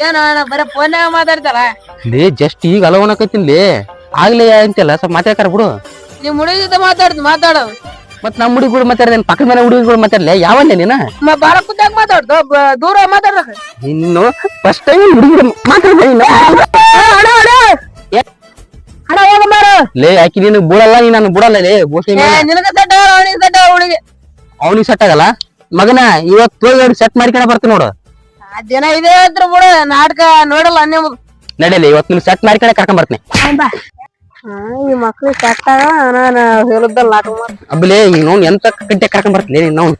ಏನು ಅಣ್ಣ ಬರೀ ಫೋನ್ಯಾಗ ಮಾತಾಡ್ತಾರ? ಲೇ ಜಸ್ಟ್ ಈಗ ಅಲವಣಕತ್ತೀನಿ ಲೇ. ಆಗ್ಲೇ ಅಂತೆಲ್ಲ ಸ್ವಲ್ಪ ಮಾತಾಡ್ಕಾರ ಬಿಡು. ನಿಮ್ ಹುಡುಗಿ ಜೊತೆ ಮಾತಾಡೋ ಮತ್ತೆ ಮತ್ ನಮ್ಮ ಹುಡುಗಿ ಕೂಡ ಮಾತಾಡ್ದೆ ಪಕ್ಕದ ಮನೆ ಹುಡುಗಿಗಳು ಮಾತಾಡ್ಲೆ? ಯಾವನ್ನೇ ನೀನ? ಮ ಬಾಳ ಕುತ್ತಾಗ ಮಾತಾಡ್ತು ಬ- ದೂರ ಮಾತಾಡ್ರ ಇನ್ನು ಫಸ್ಟ್ ಟೈಮ್ ಹುಡುಗಿ ಮಾತಾಡ್ದೆ ಅಣ್ಣ ಹೋಗ ಮಾರ ಲೇ ಆಕಿ ನೀನು ಬಿಡಲ್ಲ ನೀ ನಾನು ಬಿಡಲ್ಲ ಲೇ ಬೋಸಿ ನಿನಗ ಸೆಟ್ ಅವನಿಗೆ ಸೆಟ್ ಹುಡುಗಿ. ಅವನಿಗೆ ಸೆಟ್ ಆಗಲ್ಲ? ಮಗನ ಇವತ್ತು ಹೋಗಿ ಸೆಟ್ ಮಾಡ್ಕೊಂಡ ಬರ್ತೀನಿ ನೋಡು. ದಿನ ಇದೇ ಇದ್ರ ಬಿಡು ನಾಟಕ ನೋಡಲ್ಲ ನಿಮ್ದು ನಡೀಲಿ ಇವತ್ತು ನಿಮ್ ಸೆಟ್ ಮಾಡ್ಕೊಂಡೆ ಕರ್ಕೊಂಡ್ ಬರ್ತೀನಿ. ಈ ಮಕ್ಳು ಸೆಟ್ ಆಗ ನಾನು ಹೇಳುದಲ್ಲ ನಾಟಕ ಮಾಡ್ ಅಬ್ಬಲೇ ನೋವು ಎಂತ ಕಡ್ಡೆ ಕರ್ಕೊಂಡ್ ಬರ್ತೀನಿ ನೀನು ನಾವು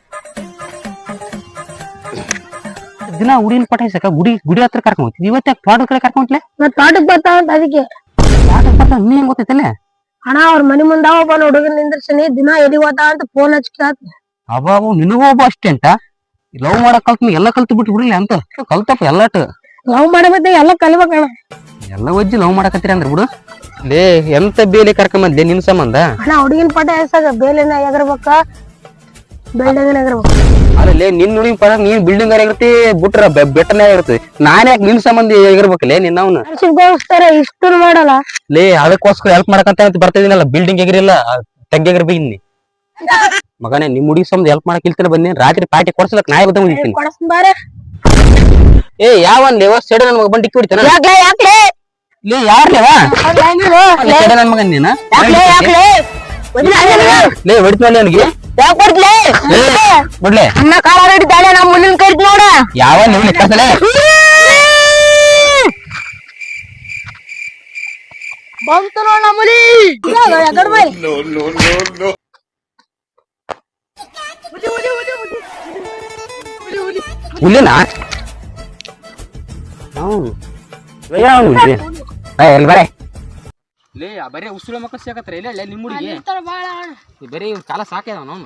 ದಿನ ಹುಡಿನ ಪಟಾಯಿಸಕ ಗುಡಿ ಗುಡಿ ಹತ್ರ ಕರ್ಕೊಂಡ್ ಹೋಗ್ತೀವಿ ಇವತ್ತೆ ತೋಟದ ಕಡೆ ಕರ್ಕೊಂಡ್ ಹೋಗ್ಲೆ ಮತ್ ತೋಟಕ್ ಬರ್ತಾವ ಅಂತ ಅದಕ್ಕೆ. ತೋಟಕ್ಕೆ ಬರ್ತಾ ನೀ ಹೆಂಗ್ ಗೊತ್ತೈತಲ್ಲ ಅಣ್ಣ ಅವ್ರ ಮನಿ ಮುಂದ ಒಬ್ಬ ಹುಡುಗನ್ ನಿಂದ್ರಸನಿ ದಿನ ಎಲ್ಲಿ ಹೋದ ಅಂತ ಫೋನ್ ಹಚ್ಚಿ ಕೇಳ್ತ ಅಬ್ಬಾಬು ನಿನಗೂ ಒಬ್ಬ ಅಷ್ಟೇ ಅಂತ ಲವ್ ಮಾಡಕ್ ಕಲ್ತ್ ಎಲ್ಲ ಕಲ್ತು ಬಿಟ್ಟು ಬಿಡ್ಲಿ ಅಂತ. ಕಲ್ತಪ್ಪ ಎಲ್ಲಾಟ. ಲವ್ ಮಾಡಬೇಕು ಎಲ್ಲ ಕಲಿಬೇಕಣ್ಣ ಎಲ್ಲ ಒಜ್ಜಿ ಲವ್ ಮಾಡಕತ್ತೀರ ಅಂದ್ರೆ ಬಿಡು. ಲೇ ಎಂತ ಬೇಲಿ ಕರ್ಕೊಂಬಂದ್ಲೆ ನಿನ್ ಸಂಬಂಧ? ಅಣ್ಣ ಹುಡುಗಿನ ಪಾಠ ಎಸಗ ಬೇಲಿನ ಎಗರ್ಬೇಕ? ಬಿಲ್ಡಿಂಗ್ ಎಗರ್ಬೇಕು? ಅಲ್ಲೇ ನಿನ್ ಹುಡುಗಿನ ಪರ ನೀನ್ ಬಿಲ್ಡಿಂಗ್ ಆಗಿರ್ತಿ ಬಿಟ್ರ ಬೆಟ್ಟನೇ ಇರ್ತಿ ನಾನ್ ಯಾಕೆ ನಿನ್ ಸಂಬಂಧ ಆಗಿರ್ಬೇಕಲ್ಲೇ ನಿನ್ನ ಅವನು? ಸಿಗೋಸ್ತಾರ ಇಷ್ಟು ಮಾಡಲ್ಲ. ಲೇ ಅದಕ್ಕೋಸ್ಕರ ಹೆಲ್ಪ್ ಮಾಡಕಂತ ಬರ್ತಿದ್ದೀನಲ್ಲ ಬಿಲ್ಡಿಂಗ್ ಎಗಿರಿಲ್ಲ ತೆಗ್ಗೆಗಿರ್ಬೇಕಿನ್ನಿ ಮಗನೇ ನಿಮ್ ಹುಡುಗಿ ಸಂಬಂಧ ಹೆಲ್ಪ್ ಮಾಡಕ್ ಇಲ್ತಾನೆ ಬನ್ನಿ. ರಾತ್ರಿ ಪಾರ್ಟಿ ಕೊಡ್ಸಲಕ್ ನಾಯಿ ಬದ್ದ ಮುಗಿತೀನಿ ಬಾರ. ಏ ಯಾವ ಲೇವ ಸೆಡ ನನ್ ಮಗ ಬಂಡಿ ಹೊಡಿತಾನ? ಯಾಕ್ಲೆ ಯಾಕ್ಲೆ? ಲೇ ಯಾರ್ ಲೇವ ಯಾಕ್ಲೆ ಸೆಡ ನನ್ ಮಗನ್ ನೀನ? ಯಾಕ್ಲೆ ಲೇ ಹೊಡಿದ್ಮೇಲೆ ಅವನಿಗೆ. ಯಾಕೆ ಕೊಡ್ಲೆ? ಬಿಡ್ಲೆ ಅನ್ನ ಕಾಲ ಹಿಡಿದಾಳೆ ನಮ್ಮ ಮುಂದಿನ ಕರಿತ್ ನೋಡ. ಯಾವ ನೀವು ಬಂತು ನೋಡ ನಮ್ಮಲಿ ಬೈ ಹುಲ್ಲಿನ ಎಲ್ಲಿ ಬರೇ. ಲೇ ಬರೇ ಉಸುಳ ಮಕ್ಕಳು ಸಿಗತ್ತರ ಇಲ್ಲ ನಿಮ್ಮ ಹುಡುಗಿ. ಬಾಳ ಬರೀ ಇವ್ನ ಕಾಲ ಸಾಕಿದ ಅವನು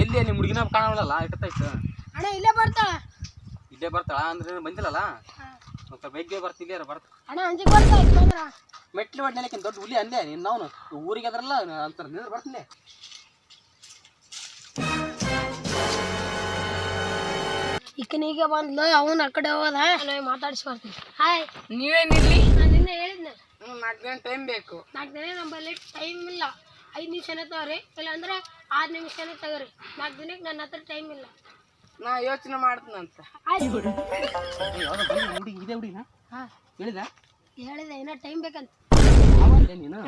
ಎಲ್ಲಿ ನಿಮ್ಮ ಹುಡುಗಿನ ಕಾಣಲ್ಲ ಇಟ್ಟೈತೆ ಅಣ್ಣ ಇಲ್ಲೇ ಬರ್ತಾಳ. ಇಲ್ಲೇ ಬರ್ತಾಳ ಅಂದ್ರೆ ಬಂದಿಲ್ಲಲ್ಲ? ಸ್ವಲ್ಪ ಬೇಗ ಬರ್ತಿಲ್ಲ ಬರ್ತ ಅಣ್ಣ ಅಂಜಿಗೆ ಬರ್ತಾ ಮೆಟ್ಲು ಹೊಡ್ನೆಲಕ್ಕೆ ದೊಡ್ಡ ಹುಲಿ ಅಂದೆ ನಿನ್ನ ಅವನು. ಊರಿಗೆ ಅದ್ರಲ್ಲ ಅಂತ ನಿಂದ್ರೆ ಬರ್ತೀನಿ ಈಕನಿಗೆ ಬಂದ್ಲ ಅವನ್ ಆ ಕಡೆ ಹೋದ. ನಾನು ಮಾತಾಡ್ಸಿ ಬರ್ತೀನಿ. ಹಾಯ್ ನೀವೇನಿರ್ಲಿ ನಾನು ನಿನ್ನೆ ಹೇಳಿದ್ನ. ನಾಲ್ಕು ದಿನ ಟೈಮ್ ಬೇಕು. ನಾಲ್ಕು ದಿನ ನಮ್ಮಲ್ಲಿ ಟೈಮ್ ಇಲ್ಲ. ಐದು ನಿಮಿಷನೇ ತಗೋರಿ. ಇಲ್ಲಾಂದ್ರೆ ಆರು ನಿಮಿಷನೇ ತಗೋರಿ. ನಾಲ್ಕು ದಿನಕ್ಕೆ ನನ್ನ ಹತ್ರ ಟೈಮ್ ಇಲ್ಲ. ನಾ ಯೋಚನೆ ಮಾಡ್ತೀನಂತ ಆಯ್ತು. ಹುಡುಗಿ ಇದೆ ಹುಡುಗಿನ? ಹೇಳಿದ? ಹೇಳಿದೆ ಇನ್ನೂ ಟೈಮ್ ಬೇಕಂತ. ನೀನು?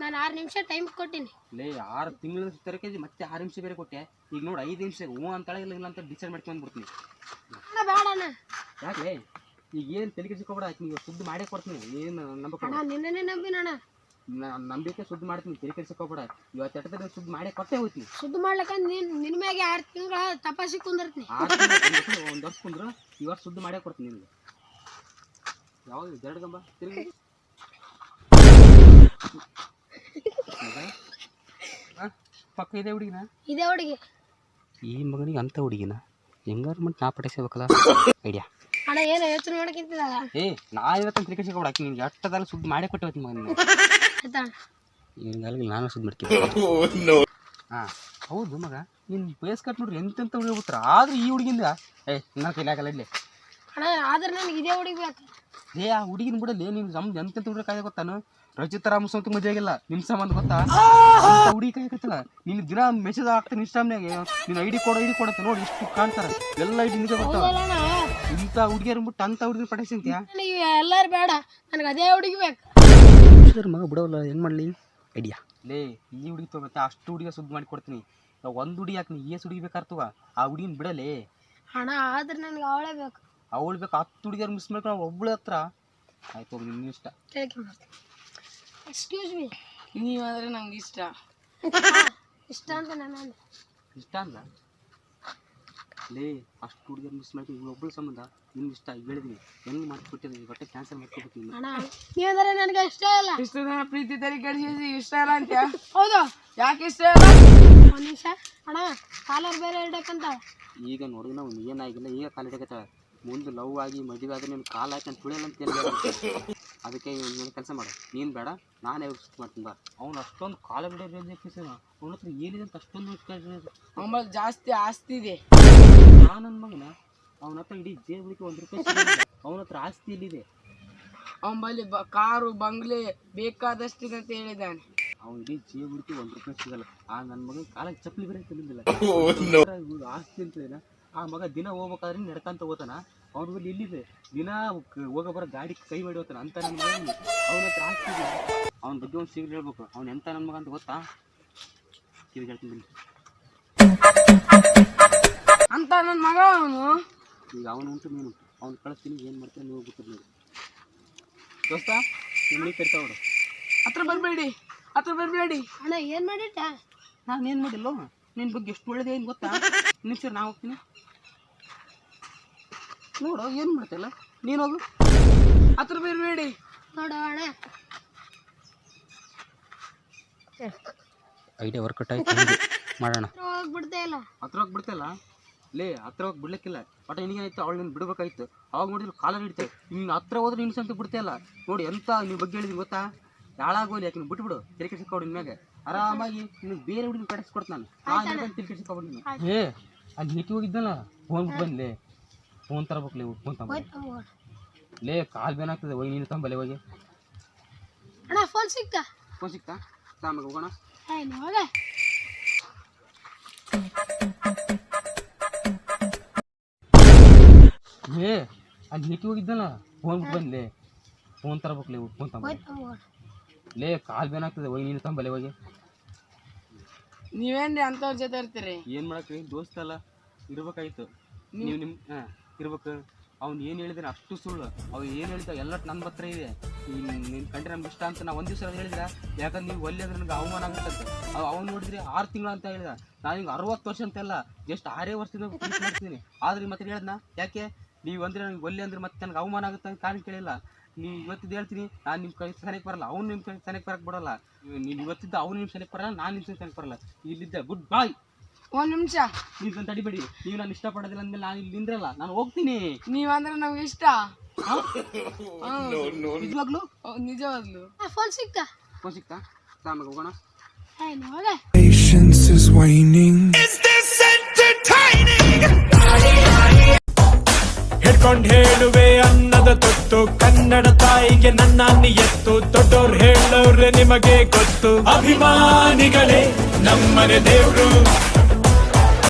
ನಾನು ಆರು ನಿಮಿಷ ಟೈಮ್ ಕೊಟ್ಟಿನಿ. ಲೇ ಆರು ತಿಂಗಳ ತರಕೇಜಿ ಮತ್ತೆ ಆರು ನಿಮಿಷ ಬೇರೆ ಕೊಟ್ಟೆ. ಈಗ ನೋಡಿ ಐದು ನಿಮಿಷ ಹ್ಞೂ ಅಂತಾಳೆ ಇಲ್ಲ ಇಲ್ಲ ಅಂತ ಡಿಸೈಡ್ ಮಾಡ್ಕೊಂಡು ಬಿಡ್ತೀನಿ. ಅಣ್ಣ ಯಾಕೆ ಈಗ ಏನು ತಲೆ ಕೆಡಿಸ್ಕೊಬೇಡ ನೀವು ಸುದ್ದಿ ಮಾಡೇ ಕೊಡ್ತೀನಿ ಏನು ನಂಬಕ ಅಣ್ಣ ನಿನ್ನೆ ನಂಬಿನಣ್ಣ ನಾನು ನಂಬಿಕೆ ಸುದ್ದಿ ಮಾಡ್ತೀನಿ ತಲೆ ಕೆಡಿಸ್ಕೊಬೇಡ ಇವತ್ತು ಎಟ್ಟದ ಸುದ್ದಿ ಮಾಡೇ ಕೊಟ್ಟೆ ಹೋಗ್ತೀನಿ. ಸುದ್ದಿ ಮಾಡ್ಲಕ್ಕ ನೀನ್ ನಿನ್ ಮ್ಯಾಗೆ ಆರು ತಿಂಗಳ ತಪಾಸಿ ಕುಂದಿರ್ತೀನಿ. ಒಂದು ವರ್ಷ ಕುಂದ್ರು ಇವತ್ತು ಸುದ್ದಿ ಮಾಡೇ ಕೊಡ್ತೀನಿ ನಿನ್ಗೆ. ಯಾವಾಗ ಜರಡ್ ಗಂಬ? ಪಕ್ಕ ಇದೆ ಹುಡುಗಿನ? ಇದೇ ಹುಡುಗಿ. ಈ ಮಗನಿಗೆ ಅಂತ ಹುಡುಗಿನ? ಹೆಂಗಾರು ಮತ್ತೆ ನಾ ಪಡಿಸ್ಬೇಕಲ್ಲ ಐಡಿಯಾ. ಅಣ್ಣ ಏನು ಯೋಚನೆ ಮಾಡಕ್ಕಿಂತಿದಾಗ ಏ ನಾ ಇವತ್ತು ತಲೆ ಹಾಕಿ ನಿನ್ಗೆ ಎಟ್ಟದಾರ ಸುದ್ದಿ ಮಾಡಿ ಕೊಟ್ಟೆ ಹೋಗ್ತೀನಿ ಮಗನ ಹಿಂಗಾಗಿ ನಾನು ಸುದ್ದಿ ಮಾಡ್ತೀನಿ. ಹಾ ಹೌದು ಮಗ. ನಿನ್ ಬೇಸ್ ಕಟ್ ನೋಡ್ರಿ ಎಂತೆಂತ ಹುಡುಗಿ ಬಿಟ್ರ ಆದ್ರೆ ಈ ಹುಡುಗಿಂದ? ಏ ನನ್ನ ಕೈಲಾಗಲ್ಲ ಇಲ್ಲಿ ಅಣ್ಣ ಆದ್ರೆ ನನಗೆ ಇದೇ ಹುಡುಗಿ ಬೇಕು. ಏ ಆ ಹುಡುಗಿನ ಬಿಡಲಿ. ನೀನು ನಮ್ದು ಎಂತೆಂತ ಹುಡುಗಿ ಕಾಯ್ದೆ ಗೊತ್ತಾನು? ರಚಿತ ರಾಮ ಸ್ವಂತ ಮದುವೆ ಆಗಿಲ್ಲ. ನಿಮ್ ಸಂಬಂಧ ಗೊತ್ತಾ? ಹುಡಿ ಕೈ ಕತ್ತಲ್ಲ ನಿನ್ ದಿನ ಮೆಸೇಜ್ ಹಾಕ್ತೀನಿ ಇನ್ಸ್ಟಾಮ್ನಾಗೆ ನೀನು ಐಡಿ ಕೊಡು ಐಡಿ ಕೊಡತ್ತೆ ನೋಡಿ ಇಷ್ಟು ಕಾಣ್ತಾರ. ಎಲ್ಲ ಐಡಿ ನಿಜ ಗೊತ್ತಾ? ಇಂಥ ಹುಡುಗಿಯರ್ ಬಿಟ್ಟು ಅಂತ ಹುಡುಗಿ ಪಡಿಸಿಂತ್ಯಾ ಎಲ್ಲಾರು ಎಲ್ಲರೂ ಬೇಡ. ನನಗೆ ಅದೇ ಹುಡುಗಿ ಬೇಕು. ಮಗ ಬಿಡೋಲ್ಲ ಏನ್ ಮಾಡ್ಲಿ? ಐಡಿಯಾ ಲೇ ಈ ಹುಡುಗಿ ತಗೋತ್ತೆ ಅಷ್ಟು ಹುಡುಗ ಸುದ್ದಿ ಮಾಡಿ ಕೊಡ್ತೀನಿ. ಒಂದು ಹುಡುಗಿ ಯಾಕೆ ನೀ ಏಸ್ ಹುಡುಗಿ ಬೇಕಾರ್ತವ. ಆ ಹುಡುಗಿನ ಬಿಡಲೇ? ಹಣ ಆದ್ರೆ ನನಗೆ ಅವಳೇ ಬೇಕು. ಅವಳು ಬೇಕು ಹತ್ತು ಹುಡುಗಿಯರು ಮಿಸ್ ಮಾಡ್ಕೊಂಡು ಒಬ್ಳ ಹತ್ರ? ಆಯ್ತು ನಿನ್ನ ಇಷ್ಟ. ಎಕ್ಸ್ಕ್ಯೂಸ್ ಮೀ ನೀವಂದ್ರೆ ನಂಗೆ ಇಷ್ಟ. ಇಷ್ಟ ಅಂತ ನಾನು ಇಷ್ಟ ಅಲ್ಲ ಲೇ ಅಷ್ಟು ಹುಡುಗಿಯರು ಮಿಸ್ ಮಾಡಿ ಒಬ್ಳು ಸಂಬಂಧ ನಿಮ್ಗೆ ಇಷ್ಟ ಹೇಳಿದೀನಿ. ಹೆಂಗೆ ಮಾಡ್ಕೊಟ್ಟಿದ್ದೀನಿ ಹೊಟ್ಟೆ ಕ್ಯಾನ್ಸಲ್ ಅಣ್ಣ ನೀವಂದ್ರೆ ನನಗೆ ಇಷ್ಟ ಇಲ್ಲ. ಇಷ್ಟು ದಿನ ಪ್ರೀತಿ ತಲೆ ಕೆಡಿಸಿ ಇಷ್ಟ ಇಲ್ಲ ಅಂತ ಹೌದು. ಯಾಕೆ ಇಷ್ಟ ಇಲ್ಲ? ಒಂದು ನಿಮಿಷ. ಅಣ್ಣ ಕಾಲರ್ ಬೇರೆ ಇಡಕ್ಕಂತ ಈಗ ನೋಡಿದ್ರೆ ನಾವು ಏನಾಗಿಲ್ಲ ಈಗ ಕಾಲ ಹಿಡಕತ್ತಾಳ ಮುಂದೆ ಲವ್ ಆಗಿ ಮದುವೆ ಆದ್ರೆ ನಿನ್ನ ಕಾಲು ಹಾಕಿ ಅಂತ ತುಳಿಯಲ್ಲ ಅಂತ ಹೇಳಿ ಅದಕ್ಕೆ ನೀನು ಕೆಲಸ ಮಾಡು. ನೀನು ಬೇಡ ನಾನೇ ಸುತ್ತ ಮಾಡ್ತೀನಿ ಬಾ. ಅವ್ನು ಅಷ್ಟೊಂದು ಕಾಲ ಬಿಡೋ ಅವನ ಹತ್ರ ಏನಿದೆ ಅಂತ ಅಷ್ಟೊಂದು ಆಮೇಲೆ ಜಾಸ್ತಿ ಆಸ್ತಿ ಇದೆ. ನಾನು ನನ್ನ ಮಗನ ಅವನ ಹತ್ರ ಇಡೀ ಜೇಬಿಗೆ ಒಂದು ರೂಪಾಯಿ ಸಿಗಲ್ಲ. ಅವನ ಹತ್ರ ಆಸ್ತಿ ಇಲ್ಲಿದೆ ಅವನ ಬಳಿ ಬ ಕಾರು ಬಂಗ್ಲೆ ಬೇಕಾದಷ್ಟಿದೆ ಅಂತ ಹೇಳಿದ್ದಾನೆ. ಅವ್ನು ಇಡೀ ಜೇಬಿಗೆ ಬಿಡ್ತಿ ಒಂದು ರೂಪಾಯಿ ಸಿಗಲ್ಲ. ಆ ನನ್ನ ಮಗನ ಕಾಲಕ್ಕೆ ಚಪ್ಪಲಿ ಬರೀ ತಿಳಿದಿಲ್ಲ ಆಸ್ತಿ ಅಂತ ಏನ? ಆ ಮಗ ದಿನ ಹೋಗ್ಬೇಕಾದ್ರೆ ನಡ್ಕೊಂತ ಹೋತಾನ ಅವ್ನ ಬಲ್ಲಿ ಇಲ್ಲಿದೆ. ದಿನ ಹೋಗೋ ಬರೋ ಗಾಡಿ ಕೈ ಮಾಡಿ ಹೋತಾನ ಅಂತ ನನ್ನ ಮಗ ಅವನ ಹತ್ರ ಆಸ್ತಿ ಅವ್ನ ಬಗ್ಗೆ ಒಂದು ಸಿಗ್ಲಿ ಹೇಳ್ಬೇಕು. ಅವ್ನು ಎಂತ ನನ್ನ ಮಗ ಅಂತ ಗೊತ್ತಾ? ಕಿವಿ ಹೇಳ್ತೀನಿ ಬಿಡಿ. ಅಂತ ನನ್ನ ಮಗ ಅವನು? ಈಗ ಅವನು ಉಂಟು ನೀನು ಅವ್ನು ಕಳಿಸ್ತೀನಿ ಏನು ಮಾಡ್ತೀನಿ ನೀವು ಗೊತ್ತಿಲ್ಲ ನೀವು ದೋಸ್ತ ನಿಮ್ಮನೆ ಕರಿತಾವ್ರು ಹತ್ರ ಬರಬೇಡಿ. ಹತ್ರ ಬರಬೇಡಿ. ಅಣ್ಣ ಏನು ಮಾಡಿಟ್ಟ ನಾನು ಏನು ಮಾಡಿಲ್ಲ? ನಿನ್ನ ಬಗ್ಗೆ ಎಷ್ಟು ಒಳ್ಳೇದೇ ಏನು ಗೊತ್ತಾ? ನಿಮಿಷ ನಾ ಹೋಗ್ತೀನಿ. ನೋಡು ಏನು ಮಾಡ್ತಿಲ್ಲ ನೀನು ಹೋಗು. ಹತ್ರ ಬೇರೆ ನೋಡು. ಅಣ್ಣ. ಐಡಿಯಾ ವರ್ಕೌಟ್ ಆಯ್ತು ಮಾಡೋಣ. ಹೋಗ್ಬಿಡ್ತೇ ಇಲ್ಲ. ಹತ್ರ ಹೋಗಿ ಬಿಡ್ತಲ್ಲ ಲೇ ಹತ್ರ ಹೋಗಿ ಬಿಡ್ಲಿಕ್ಕಿಲ್ಲ. ಬಟ್ ನಿನಗೇನಾಯ್ತು ಅವಳು ನೀನು ಬಿಡ್ಬೇಕಾಯ್ತು. ಅವಾಗ ನೋಡಿದ್ರು ಕಾಲರ್ ಹಿಡಿತೆ. ನಿನ್ನ ಹತ್ರ ಹೋದ್ರೆ ನಿನ್ಸಂತ ಸಂತ ಬಿಡ್ತಾಯಿಲ್ಲ ನೋಡಿ ಎಂತ ನೀವು ಬಗ್ಗೆ ಹೇಳಿದ್ವಿ ಗೊತ್ತಾ? ಯಾಳಾಗೋಲಿ ಯಾಕೆ ನೀನು ಬಿಟ್ಬಿಡು. ತೆರಿಗೆ ಸಿಕ್ಕೋಡು ನಿನ್ಮ್ಯಾಗೆ ಆರಾಮಾಗಿ ನಿನಗೆ ಬೇರೆ ಹುಡುಗಿ ಕಟ್ಟಿಸ್ಕೊಡ್ತಾನೆ ನಾನು. ನಾನು ನೀನು ಏ ಅಲ್ಲಿ ನಿಕ್ಕಿ ಹೋಗಿದ್ದಲ್ಲ? ಫೋನ್ ಬನ್ಲೇ. ಫೋನ್ ತರಬೇಕಲ್ಲ ಫೋನ್ ತಗೊಂಡು ಲೇ ಕಾಲ್ ಬೇನಾಗ್ತದೆ ಹೋಗಿ ನೀನು ತಂಬಲೆ ಹೋಗಿ. ಅಣ್ಣ ಫೋನ್ ಸಿಕ್ತಾ ಫೋನ್ ಸಿಕ್ತಾ ತಾಮಗೆ ಹೋಗೋಣ. ಏ ಅಲ್ಲಿ ನಿಕ್ಕಿ ಹೋಗಿದ್ದಲ್ಲ? ಫೋನ್ ಬನ್ಲೇ. ಫೋನ್ ತರಬೇಕಲ್ಲ ಫೋನ್ ತಗೊಂಡು ಲೇ ಕಾಲ್ ಬೇನಾಗ್ತದೆ ಹೋಗಿ ನೀನು ತಂಬಲೆ ಹೋಗಿ. ನೀವೇನ್ರಿ ಅಂತವ್ರ ಜೊತೆ ಇರ್ತೀರಿ? ಏನ್ ಮಾಡಕ್ರಿ ದೋಸ್ತ ಅಲ್ಲ. ಇರ್ಬೇಕಾಯ್ತು. ನೀವು ನಿಮ್ ಹಾ ಇರ್ಬೇಕು. ಅವ್ನು ಏನು ಹೇಳಿದ್ರೆ ಅಷ್ಟು ಸುಳ್ಳು. ಅವ್ ಏನು ಹೇಳಿದ ಎಲ್ಲ ನನ್ನ ಹತ್ರ ಇದೆ. ನಿನ್ ಕಂಡ್ರೆ ನಮ್ಗೆ ಇಷ್ಟ ಅಂತ ನಾ ಒಂದು ದಿವಸ ಹೇಳಿದ್ರ? ಯಾಕಂದ್ರೆ ನೀವು ಒಲ್ಲೆ ಅಂದ್ರೆ ನನಗೆ ಅವಮಾನ ಆಗುತ್ತೆ ಅವ್ ಅವ್ನು ನೋಡಿದ್ರೆ ಆರು ತಿಂಗಳು ಅಂತ ಹೇಳಿದ. ನಾನು ಈಗ ಅರವತ್ತು ವರ್ಷ ಅಂತೆಲ್ಲ ಜಸ್ಟ್ ಆರೇ ವರ್ಷದಿಂದ ಮಾಡ್ತೀನಿ. ಆದ್ರೆ ಮತ್ತೆ ಹೇಳಿದ್ನ? ಯಾಕೆ? ನೀವು ಅಂದ್ರೆ ನನಗೆ ಒಲ್ಲೆ ಅಂದ್ರೆ ಮತ್ತೆ ನನಗೆ ಅವಮಾನ ಆಗುತ್ತೆ ಅಂತ ಕಾರಣ ಕೇಳಿಲ್ಲ. ನೀವು ಇವತ್ತಿದ್ದು ಹೇಳ್ತೀನಿ ನಾನು ನಿಮ್ಮ ಕೈ ಸನಿಗೆ ಬರಲ್ಲ ಅವ್ನು ನಿಮ್ಮ ಕೈ ಸನಿಗೆ ಬರಕ್ಕೆ ಬಿಡಲ್ಲ ನೀನು ಇವತ್ತಿದ್ದ ಅವ್ನು ನಿಮ್ಮ ಸನಿಗೆ ಬರಲ್ಲ ನಾನು ನಿಮ್ಮ ಸನಿಗೆ ಬರಲ್ಲ. ಇಲ್ಲಿದ್ದ ಗುಡ್ ಬಾಯ್ ಒಂದ್ ನಿಮಿಷ. ನೀವು ನನ್ನ ತಡಿಬೇಡಿ ನೀವು ನಾನು ಇಷ್ಟಪಡೋದಿಲ್ಲ ಅಂದ್ಮೇಲೆ ನಾನು ಇಲ್ಲಿ ನಿಂದ್ರಲ್ಲ ನಾನು ಹೋಗ್ತೀನಿ. ನೀವಂದ್ರೆ ನಮ್ಗೆ ಇಷ್ಟ. ನಿಜವಾಗ್ಲು? ನಿಜವಾಗ್ಲು. ಫೋನ್ ಸಿಕ್ತಾ? ಫೋನ್ ಸಿಕ್ತಾ? ಸಾಮಾಗ ಹೋಗೋಣ. Patience is Patience is waning. ಹಿಡ್ಕೊಂಡ್ ಹೇಳುವೆ ಅನ್ನದ ತೊತ್ತು ತಾಯಿಗೆ ನನ್ನ ಎತ್ತು ದೊಡ್ಡವ್ರು ಹೇಳೋರೆ ನಿಮಗೆ ಗೊತ್ತು. ಅಭಿಮಾನಿಗಳೇ ನಮ್ಮನೆ ದೇವ್ರು.